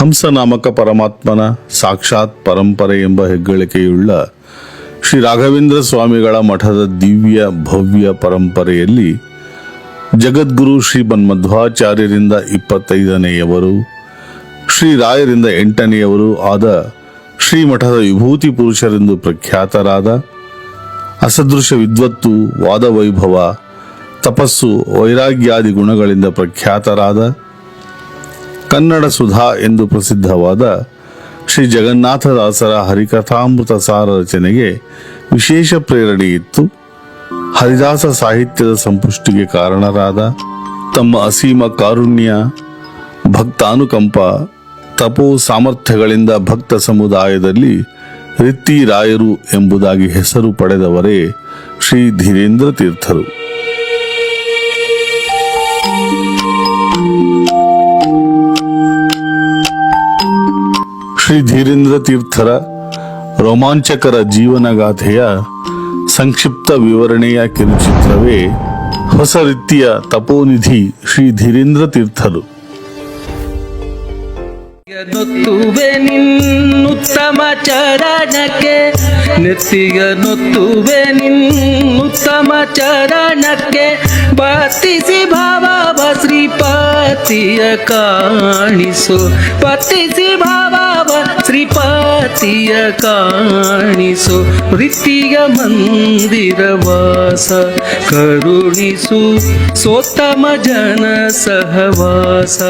ಹಂಸ ನಾಮಕ ಪರಮಾತ್ಮನ ಸಾಕ್ಷಾತ್ ಪರಂಪರೆ ಎಂಬ ಹೆಗ್ಗಳಿಕೆಯುಳ್ಳ ಶ್ರೀ ರಾಘವೇಂದ್ರ ಸ್ವಾಮಿಗಳ ಮಠದ ದಿವ್ಯ ಭವ್ಯ ಪರಂಪರೆಯಲ್ಲಿ ಜಗದ್ಗುರು ಶ್ರೀ ಮಧ್ವಾಚಾರ್ಯರಿಂದ ಇಪ್ಪತ್ತೈದನೆಯವರು, ಶ್ರೀ ರಾಯರಿಂದ ಎಂಟನೆಯವರು ಆದ ಶ್ರೀಮಠದ ವಿಭೂತಿ ಪುರುಷರೆಂದು ಪ್ರಖ್ಯಾತರಾದ ಅಸದೃಶ ವಿದ್ವತ್ತು, ವಾದವೈಭವ, ತಪಸ್ಸು, ವೈರಾಗ್ಯಾದಿ ಗುಣಗಳಿಂದ ಪ್ರಖ್ಯಾತರಾದ ಕನ್ನಡ ಸುಧಾ ಎಂದು ಪ್ರಸಿದ್ಧವಾದ ಶ್ರೀ ಜಗನ್ನಾಥದಾಸರ ಹರಿಕಥಾಮೃತ ಸಾರ ರಚನೆಗೆ ವಿಶೇಷ ಪ್ರೇರಣೆ ಇತ್ತು. ಹರಿದಾಸ ಸಾಹಿತ್ಯದ ಸಂಪುಷ್ಟಿಗೆ ಕಾರಣರಾದ ತಮ್ಮ ಅಸೀಮ ಕಾರುಣ್ಯ, ಭಕ್ತಾನುಕಂಪ, ತಪೋ ಸಾಮರ್ಥ್ಯಗಳಿಂದ ಭಕ್ತ ಸಮುದಾಯದಲ್ಲಿ ರಿತ್ತಿ ರಾಯರು ಎಂಬುದಾಗಿ ಹೆಸರು ಪಡೆದವರೇ ಶ್ರೀ ಧೀರೇಂದ್ರ ತೀರ್ಥರು. ಶ್ರೀ ಧೀರೇಂದ್ರ ತೀರ್ಥರ ರೋಮಾಂಚಕರ ಜೀವನಗಾಥೆಯ ಸಂಕ್ಷಿಪ್ತ ವಿವರಣೆಯ ಕಿರುಚಿತ್ರವೇ ಹೊಸ ರೀತಿಯ ತಪೋನಿಧಿ ಶ್ರೀ ಧೀರೇಂದ್ರ ತೀರ್ಥರು. ನೊತ್ತುವೆ ನಿನ್ನುತ್ತಮ ಚರಣಕ್ಕೆ, ನೆತ್ತಿಗ ನೊತ್ತುವೆ ನಿನ್ನುತ್ತಮ ಚರಣಕ್ಕೆ ಬತ್ತಿಸಿ ಭಾವ ಶ್ರೀಪತಿಯ ಕಾಣಿಸು ಭಾವ ಶ್ರೀಪತಿಯ ಕಾಣಿಸು ವೃತ್ತಿಯ ಮಂದಿರವಾಸ ಕರುಣಿಸು ಸೋತ್ತಮ ಜನ ಸಹವಾಸ.